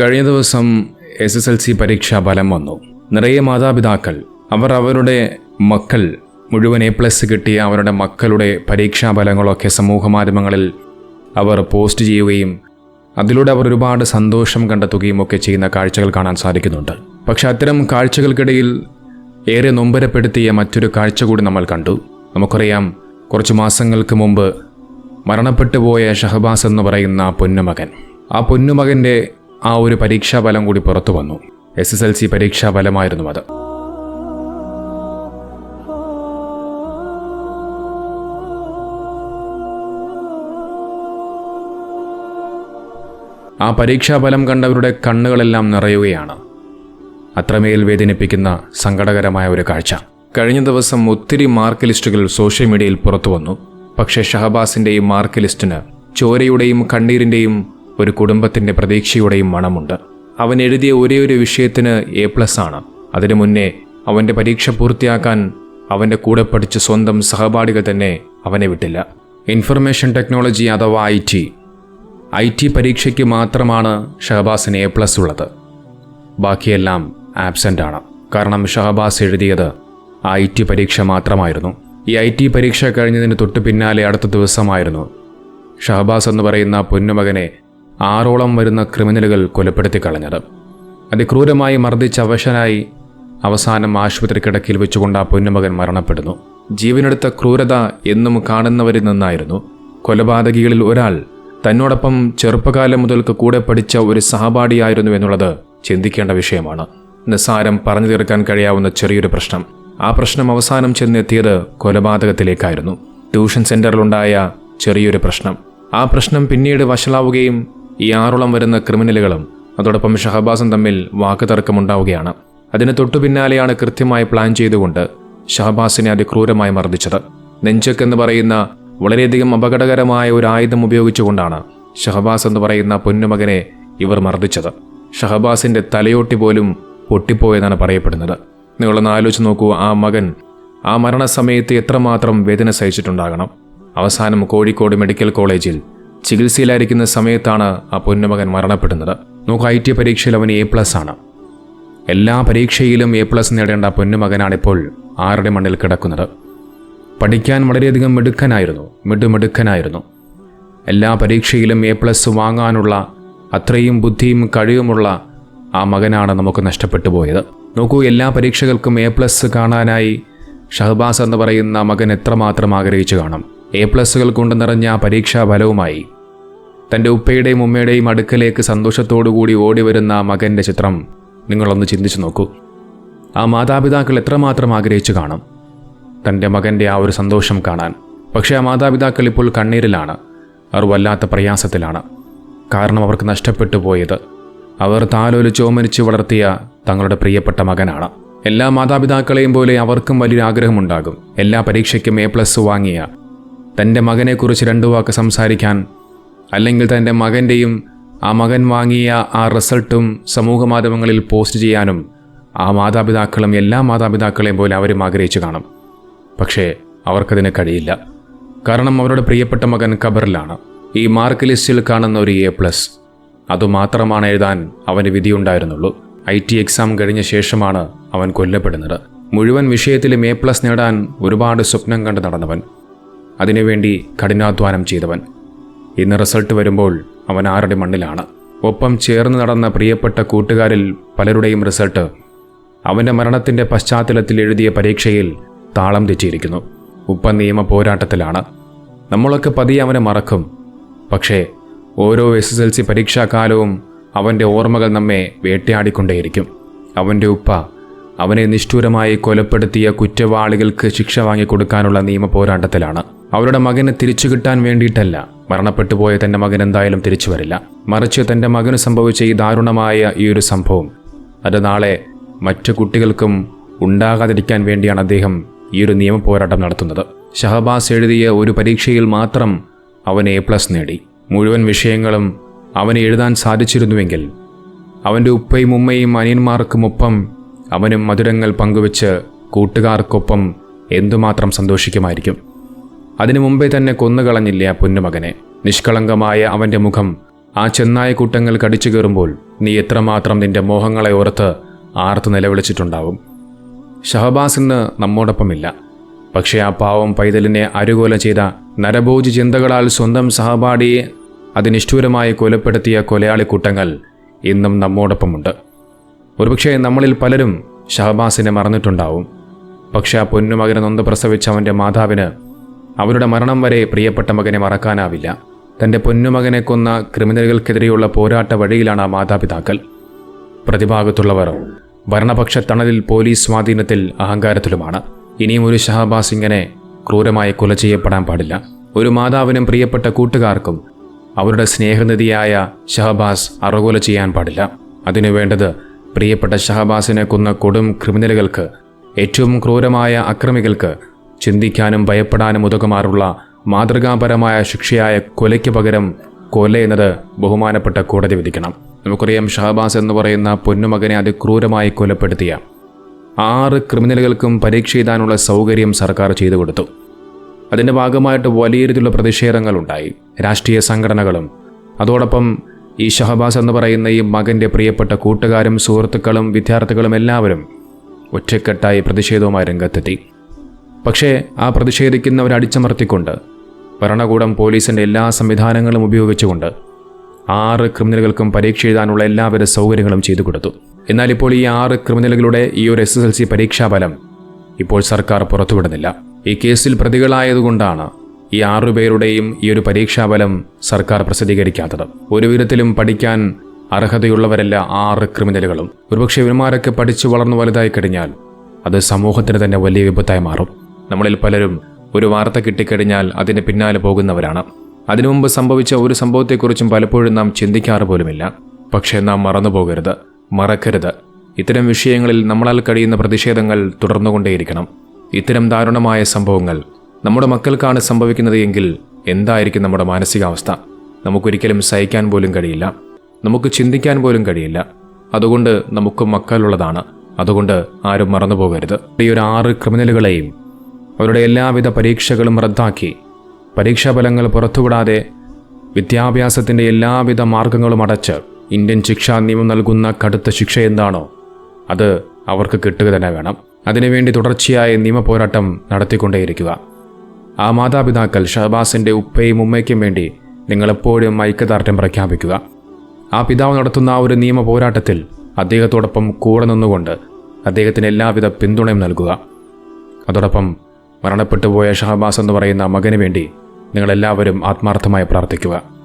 കഴിഞ്ഞ ദിവസം S S L C പരീക്ഷാ ഫലം വന്നു. നിറയെ മാതാപിതാക്കൾ അവർ അവരുടെ മക്കൾ മുഴുവൻ എ പ്ലസ് കിട്ടിയ അവരുടെ മക്കളുടെ പരീക്ഷാ ഫലങ്ങളൊക്കെ സമൂഹ മാധ്യമങ്ങളിൽ അവർ പോസ്റ്റ് ചെയ്യുകയും അതിലൂടെ അവർ ഒരുപാട് സന്തോഷം കണ്ടെത്തുകയും ഒക്കെ ചെയ്യുന്ന കാഴ്ചകൾ കാണാൻ സാധിക്കുന്നുണ്ട്. പക്ഷെ അത്തരം കാഴ്ചകൾക്കിടയിൽ ഏറെ നൊമ്പരപ്പെടുത്തിയ മറ്റൊരു കാഴ്ച കൂടി നമ്മൾ കണ്ടു. നമുക്കറിയാം കുറച്ച് മാസങ്ങൾക്ക് മുമ്പ് മരണപ്പെട്ടു പോയ ഷഹബാസ് എന്ന് പറയുന്ന പൊന്നുമകൻ. ആ പൊന്നുമകന്റെ ആ ഒരു പരീക്ഷാ ഫലം കൂടി പുറത്തു വന്നു. എസ് എസ് എൽ സി പരീക്ഷാ ഫലമായിരുന്നു അത്. ആ പരീക്ഷാഫലം കണ്ടവരുടെ കണ്ണുകളെല്ലാം നിറയുകയാണ്. അത്രമേൽ വേദനിപ്പിക്കുന്ന സങ്കടകരമായ ഒരു കാഴ്ച. കഴിഞ്ഞ ദിവസം ഒത്തിരി മാർക്ക് ലിസ്റ്റുകൾ സോഷ്യൽ മീഡിയയിൽ പുറത്തു വന്നു. പക്ഷേ ഷഹബാസിന്റെ ഈ മാർക്ക് ലിസ്റ്റിന് ചോരയുടെയും കണ്ണീരിന്റെയും ഒരു കുടുംബത്തിന്റെ പ്രതീക്ഷയുടെയും മണമുണ്ട്. അവൻ എഴുതിയ ഒരേ ഒരു വിഷയത്തിന് എ പ്ലസ് ആണ്. അതിനു മുന്നേ അവന്റെ പരീക്ഷ പൂർത്തിയാക്കാൻ അവന്റെ കൂടെ പഠിച്ച സ്വന്തം സഹപാഠികൾ തന്നെ അവനെ വിട്ടില്ല. ഇൻഫർമേഷൻ ടെക്നോളജി അഥവാ ഐ ടി ഐ ടി പരീക്ഷയ്ക്ക് മാത്രമാണ് ഷഹബാസിന് എ പ്ലസ് ഉള്ളത്. ബാക്കിയെല്ലാം ആബ്സെന്റ് ആണ്. കാരണം ഷഹബാസ് എഴുതിയത് ഐ ടി പരീക്ഷ മാത്രമായിരുന്നു. ഈ ഐ ടി പരീക്ഷ കഴിഞ്ഞതിന് തൊട്ട് പിന്നാലെ അടുത്ത ദിവസമായിരുന്നു ഷഹബാസ് എന്ന് പറയുന്ന പൊന്നുമകനെ ആറോളം വരുന്ന ക്രിമിനലുകൾ കൊലപ്പെടുത്തി കളഞ്ഞത് അതിക്രൂരമായി മർദ്ദിച്ച അവശനായി അവസാനം ആശുപത്രി കിടക്കയിൽ വെച്ചുകൊണ്ട് ആ പൊന്നുമകൻ മരണപ്പെടുന്നു. ജീവനെടുത്ത ക്രൂരത എന്നും കാണുന്നവരിൽ നിന്നായിരുന്നു. കൊലപാതകികളിൽ ഒരാൾ തന്നോടൊപ്പം ചെറുപ്പകാലം മുതൽക്ക് കൂടെ പഠിച്ച ഒരു സഹപാഠിയായിരുന്നു എന്നുള്ളത് ചിന്തിക്കേണ്ട വിഷയമാണ്. നിസ്സാരം പറഞ്ഞു തീർക്കാൻ കഴിയാവുന്ന ചെറിയൊരു പ്രശ്നം. ആ പ്രശ്നം അവസാനം ചെന്നെത്തിയത് കൊലപാതകത്തിലേക്കായിരുന്നു. ട്യൂഷൻ സെന്ററിലുണ്ടായ ചെറിയൊരു പ്രശ്നം. ആ പ്രശ്നം പിന്നീട് വഷളാവുകയും ഈ ആറോളം വരുന്ന ക്രിമിനലുകളും അതോടൊപ്പം ഷഹബാസും തമ്മിൽ വാക്കുതർക്കമുണ്ടാവുകയാണ്. അതിന് തൊട്ടു പിന്നാലെയാണ് കൃത്യമായി പ്ലാൻ ചെയ്തുകൊണ്ട് ഷഹബാസിനെ അതിക്രൂരമായി മർദ്ദിച്ചത്. നെഞ്ചക്ക് എന്ന് പറയുന്ന വളരെയധികം അപകടകരമായ ഒരു ആയുധം ഉപയോഗിച്ചുകൊണ്ടാണ് ഷഹബാസ് എന്ന് പറയുന്ന പൊന്നുമകനെ ഇവർ മർദ്ദിച്ചത്. ഷഹബാസിന്റെ തലയോട്ടി പോലും പൊട്ടിപ്പോയെന്നാണ് പറയപ്പെടുന്നത്. നിങ്ങളൊന്ന് ആലോചിച്ച് നോക്കൂ ആ മകൻ ആ മരണസമയത്ത് എത്രമാത്രം വേദന സഹിച്ചിട്ടുണ്ടാകണം. അവസാനം കോഴിക്കോട് മെഡിക്കൽ കോളേജിൽ ചികിത്സയിലായിരിക്കുന്ന സമയത്താണ് ആ പൊന്നുമകൻ മരണപ്പെടുന്നത്. നോക്കൂ ഐ ടി പരീക്ഷയിൽ അവന് എ പ്ലസ് ആണ്. എല്ലാ പരീക്ഷയിലും എ പ്ലസ് നേടേണ്ട പൊന്നുമകനാണിപ്പോൾ ആരുടെ മണ്ണിൽ കിടക്കുന്നത്. പഠിക്കാൻ വളരെയധികം മിടുക്കനായിരുന്നു മിടുമിടുക്കനായിരുന്നു. എല്ലാ പരീക്ഷയിലും എ പ്ലസ് വാങ്ങാനുള്ള അത്രയും ബുദ്ധിയും കഴിവുമുള്ള ആ മകനാണ് നമുക്ക് നഷ്ടപ്പെട്ടു പോയത്. നോക്കൂ എല്ലാ പരീക്ഷകൾക്കും എ പ്ലസ് കാണാനായി ഷഹബാസ് എന്ന് പറയുന്ന മകൻ എത്രമാത്രം ആഗ്രഹിച്ചു കാണും. എ പ്ലസ്സുകൾ കൊണ്ട് നിറഞ്ഞ പരീക്ഷാ ഫലവുമായി തന്റെ ഉപ്പയുടെയും ഉമ്മയുടെയും അടുക്കലേക്ക് സന്തോഷത്തോടുകൂടി ഓടി വരുന്ന ആ മകന്റെ ചിത്രം നിങ്ങളൊന്ന് ചിന്തിച്ചു നോക്കൂ. ആ മാതാപിതാക്കൾ എത്രമാത്രം ആഗ്രഹിച്ചു കാണും. തന്റെ മകന്റെ ആ ഒരു സന്തോഷം കാണാൻ. പക്ഷേ ആ മാതാപിതാക്കൾ ഇപ്പോൾ കണ്ണീരിലാണ്. അവർ വല്ലാത്ത പ്രയാസത്തിലാണ്. കാരണം അവർക്ക് നഷ്ടപ്പെട്ടു പോയത്. അവർ താലോൽ ചോമരിച്ച് വളർത്തിയ തങ്ങളുടെ പ്രിയപ്പെട്ട മകനാണ്. എല്ലാ മാതാപിതാക്കളെയും പോലെ അവർക്കും വലിയൊരു ആഗ്രഹമുണ്ടാകും. എല്ലാ പരീക്ഷയ്ക്കും എ പ്ലസ് വാങ്ങിയ തന്റെ മകനെക്കുറിച്ച് രണ്ടു വാക്ക് സംസാരിക്കാൻ അല്ലെങ്കിൽ തന്റെ മകന്റെയും ആ മകൻ വാങ്ങിയ ആ റിസൾട്ടും സമൂഹ മാധ്യമങ്ങളിൽ പോസ്റ്റ് ചെയ്യാനും ആ മാതാപിതാക്കളും എല്ലാ മാതാപിതാക്കളെയും പോലെ അവരും ആഗ്രഹിച്ചു കാണും. പക്ഷേ അവർക്കതിന് കഴിയില്ല. കാരണം അവരുടെ പ്രിയപ്പെട്ട മകൻ ഖബറിലാണ്. ഈ മാർക്ക് ലിസ്റ്റിൽ കാണുന്ന ഒരു എ പ്ലസ്. അതുമാത്രമാണ് എഴുതാൻ അവന് വിധിയുണ്ടായിരുന്നുള്ളൂ. ഐ ടി എക്സാം കഴിഞ്ഞ ശേഷമാണ് അവൻ കൊല്ലപ്പെടുന്നത്. മുഴുവൻ വിഷയത്തിലും എ പ്ലസ് നേടാൻ ഒരുപാട് സ്വപ്നം കണ്ട് നടന്നവൻ. അതിനുവേണ്ടി കഠിനാധ്വാനം ചെയ്തവൻ. ഇന്ന് റിസൾട്ട് വരുമ്പോൾ അവൻ ആരുടെ മണ്ണിലാണ്? ഒപ്പം ചേർന്ന് നടന്ന പ്രിയപ്പെട്ട കൂട്ടുകാരിൽ പലരുടെയും റിസൾട്ട് അവന്റെ മരണത്തിന്റെ പശ്ചാത്തലത്തിൽ എഴുതിയ പരീക്ഷയിൽ താളം തെറ്റിയിരിക്കുന്നു. ഉപ്പ നിയമ പോരാട്ടത്തിലാണ്. നമ്മളൊക്കെ പതിയെ അവനെ മറക്കും. പക്ഷേ ഓരോ എസ് എസ് എൽ സി പരീക്ഷാകാലവും അവന്റെ ഓർമ്മകൾ നമ്മെ വേട്ടയാടിക്കൊണ്ടേയിരിക്കും. അവന്റെ ഉപ്പ അവനെ നിഷ്ഠൂരമായി കൊലപ്പെടുത്തിയ കുറ്റവാളികൾക്ക് ശിക്ഷ വാങ്ങിക്കൊടുക്കാനുള്ള നിയമ പോരാട്ടത്തിലാണ്. അവരുടെ മകന് തിരിച്ചു കിട്ടാൻ വേണ്ടിയിട്ടല്ല. മരണപ്പെട്ടു പോയ തന്റെ മകൻ എന്തായാലും തിരിച്ചു വരില്ല. മറിച്ച് തന്റെ മകന് സംഭവിച്ച ഈ ദാരുണമായ ഈ ഒരു സംഭവം അത് നാളെ മറ്റു കുട്ടികൾക്കും ഉണ്ടാകാതിരിക്കാൻ വേണ്ടിയാണ് അദ്ദേഹം ഈ ഒരു നിയമ പോരാട്ടം നടത്തുന്നത്. ഷഹബാസ് എഴുതിയ ഒരു പരീക്ഷയിൽ മാത്രം അവൻ എ പ്ലസ് നേടി. മുഴുവൻ വിഷയങ്ങളും അവന് എഴുതാൻ സാധിച്ചിരുന്നുവെങ്കിൽ അവന്റെ ഉപ്പയും ഉമ്മയും അനിയന്മാർക്കുമൊപ്പം അവനും മധുരങ്ങൾ പങ്കുവെച്ച് കൂട്ടുകാർക്കൊപ്പം എന്തുമാത്രം സന്തോഷിക്കുമായിരിക്കും? അതിനു മുമ്പേ തന്നെ കൊന്നുകളഞ്ഞില്ലേ ആ പൊന്നുമകനെ നിഷ്കളങ്കമായ അവന്റെ മുഖം ആ ചെന്നായ കൂട്ടങ്ങൾ കടിച്ചു കയറുമ്പോൾ നീ എത്രമാത്രം നിന്റെ മോഹങ്ങളെ ഓർത്ത് ആർത്ത് നിലവിളിച്ചിട്ടുണ്ടാവും? ഷഹബാസ് ഇന്ന് നമ്മോടൊപ്പമില്ല. പക്ഷേ ആ പാവം പൈതലിനെ അരുകൊല ചെയ്ത നരഭോജി ചിന്തകളാൽ സ്വന്തം സഹപാഠിയെ അതിനിഷ്ഠൂരമായി കൊലപ്പെടുത്തിയ കൊലയാളി കൂട്ടങ്ങൾ ഇന്നും നമ്മോടൊപ്പമുണ്ട്. ഒരുപക്ഷെ നമ്മളിൽ പലരും ഷഹബാസിനെ മറന്നിട്ടുണ്ടാവും. പക്ഷെ ആ പൊന്നുമകനെ നൊന്ത് പ്രസവിച്ച അവന്റെ മാതാവിന് അവരുടെ മരണം വരെ പ്രിയപ്പെട്ട മകനെ മറക്കാനാവില്ല. തന്റെ പൊന്നുമകനെ കൊന്ന ക്രിമിനലുകൾക്കെതിരെയുള്ള പോരാട്ട വഴിയിലാണ് ആ മാതാപിതാക്കൾ. പ്രതിഭാഗത്തുള്ളവർ ഭരണപക്ഷ തണലിൽ പോലീസ് സ്വാധീനത്തിൽ അഹങ്കാരത്തിലുമാണ്. ഇനിയും ഒരു ഷഹബാസ് ഇങ്ങനെ ക്രൂരമായി കൊല ചെയ്യപ്പെടാൻ പാടില്ല. ഒരു മാതാവിനും പ്രിയപ്പെട്ട കൂട്ടുകാർക്കും അവരുടെ സ്നേഹനിധിയായ ഷഹബാസ് അറുകൊല ചെയ്യാൻ പാടില്ല. അതിനു വേണ്ടത് പ്രിയപ്പെട്ട ഷഹബാസിനെ കൊന്ന കൊടും ക്രിമിനലുകൾക്ക് ഏറ്റവും ക്രൂരമായ അക്രമികൾക്ക് ചിന്തിക്കാനും ഭയപ്പെടാനും ഉതകുമാറുള്ള മാതൃകാപരമായ ശിക്ഷയായ കൊലയ്ക്ക് പകരം കൊല എന്നത് ബഹുമാനപ്പെട്ട കോടതി വിധിക്കണം. നമുക്കറിയാം ഷഹബാസ് എന്ന് പറയുന്ന പൊന്നുമകനെ അതിക്രൂരമായി കൊലപ്പെടുത്തിയ ആറ് ക്രിമിനലുകൾക്കും പരീക്ഷ എഴുതാനുള്ള സൗകര്യം സർക്കാർ ചെയ്തു കൊടുത്തു. അതിന്റെ ഭാഗമായിട്ട് വലിയ രീതിയിലുള്ള പ്രതിഷേധങ്ങളുണ്ടായി രാഷ്ട്രീയ സംഘടനകളും അതോടൊപ്പം ഈ ഷഹബാസ് എന്ന് പറയുന്ന ഈ മകന്റെ പ്രിയപ്പെട്ട കൂട്ടുകാരും സുഹൃത്തുക്കളും വിദ്യാർത്ഥികളും എല്ലാവരും ഒറ്റക്കെട്ടായി പ്രതിഷേധവുമായി രംഗത്തെത്തി. പക്ഷേ ആ പ്രതിഷേധിക്കുന്നവരെ അടിച്ചമർത്തിക്കൊണ്ട് ഭരണകൂടം പോലീസിന്റെ എല്ലാ സംവിധാനങ്ങളും ഉപയോഗിച്ചുകൊണ്ട് ആറ് ക്രിമിനലുകൾക്കും പരീക്ഷ എഴുതാനുള്ള എല്ലാവിധ സൗകര്യങ്ങളും ചെയ്തു കൊടുത്തു. എന്നാൽ ഇപ്പോൾ ഈ ആറ് ക്രിമിനലുകളുടെ ഈ ഒരു എസ് എസ് എൽ സി പരീക്ഷാഫലം ഇപ്പോൾ സർക്കാർ പുറത്തുവിടുന്നില്ല. ഈ കേസിൽ പ്രതികളായതുകൊണ്ടാണ് ഈ ആറുപേരുടെയും ഈ ഒരു പരീക്ഷാഫലം സർക്കാർ പ്രസിദ്ധീകരിക്കാത്തത്. ഒരു വിധത്തിലും പഠിക്കാൻ അർഹതയുള്ളവരല്ല ആറ് ക്രിമിനലുകളും. ഒരുപക്ഷെ ഇവന്മാരൊക്കെ പഠിച്ചു വളർന്നു വലുതായി കഴിഞ്ഞാൽ അത് സമൂഹത്തിന് തന്നെ വലിയ വിപത്തായി മാറും. നമ്മളിൽ പലരും ഒരു വാർത്ത കിട്ടിക്കഴിഞ്ഞാൽ അതിന് പിന്നാലെ പോകുന്നവരാണ്. അതിനു മുമ്പ് സംഭവിച്ച ഒരു സംഭവത്തെക്കുറിച്ചും പലപ്പോഴും നാം ചിന്തിക്കാറ് പോലുമില്ല. പക്ഷേ നാം മറന്നുപോകരുത് മറക്കരുത്. ഇത്തരം വിഷയങ്ങളിൽ നമ്മളാൽ കഴിയുന്ന പ്രതിഷേധങ്ങൾ തുടർന്നുകൊണ്ടേയിരിക്കണം. ഇത്തരം ദാരുണമായ സംഭവങ്ങൾ നമ്മുടെ മക്കൾക്കാണ് സംഭവിക്കുന്നത് എങ്കിൽ എന്തായിരിക്കും നമ്മുടെ മാനസികാവസ്ഥ? നമുക്കൊരിക്കലും സഹിക്കാൻ പോലും കഴിയില്ല. നമുക്ക് ചിന്തിക്കാൻ പോലും കഴിയില്ല. അതുകൊണ്ട് നമുക്ക് മക്കളുള്ളതാണ്. അതുകൊണ്ട് ആരും മറന്നു പോകരുത്. ഈ ഒരു ആറ് ക്രിമിനലുകളെയും അവരുടെ എല്ലാവിധ പരീക്ഷകളും റദ്ദാക്കി. പരീക്ഷാഫലങ്ങൾ പുറത്തുവിടാതെ വിദ്യാഭ്യാസത്തിന്റെ എല്ലാവിധ മാർഗങ്ങളും അടച്ച് ഇന്ത്യൻ ശിക്ഷാ നിയമം നൽകുന്ന കടുത്ത ശിക്ഷ എന്താണോ അത് അവർക്ക് കിട്ടുക തന്നെ വേണം. അതിനുവേണ്ടി തുടർച്ചയായ നിയമ പോരാട്ടം നടത്തിക്കൊണ്ടേയിരിക്കുക. ആ മാതാപിതാക്കൾ ഷഹബാസിന്റെ ഉപ്പയും ഉമ്മയ്ക്കും വേണ്ടി നിങ്ങളെപ്പോഴും ഐക്യദാർഢ്യം പ്രഖ്യാപിക്കുക. ആ പിതാവ് നടത്തുന്ന ആ ഒരു നിയമ പോരാട്ടത്തിൽ അദ്ദേഹത്തോടൊപ്പം കൂടെ നിന്നുകൊണ്ട് അദ്ദേഹത്തിന് എല്ലാവിധ പിന്തുണയും നൽകുക. അതോടൊപ്പം മരണപ്പെട്ടുപോയ ഷഹബാസ് എന്ന് പറയുന്ന മകന് വേണ്ടി നിങ്ങളെല്ലാവരും ആത്മാർത്ഥമായി പ്രാർത്ഥിക്കുക.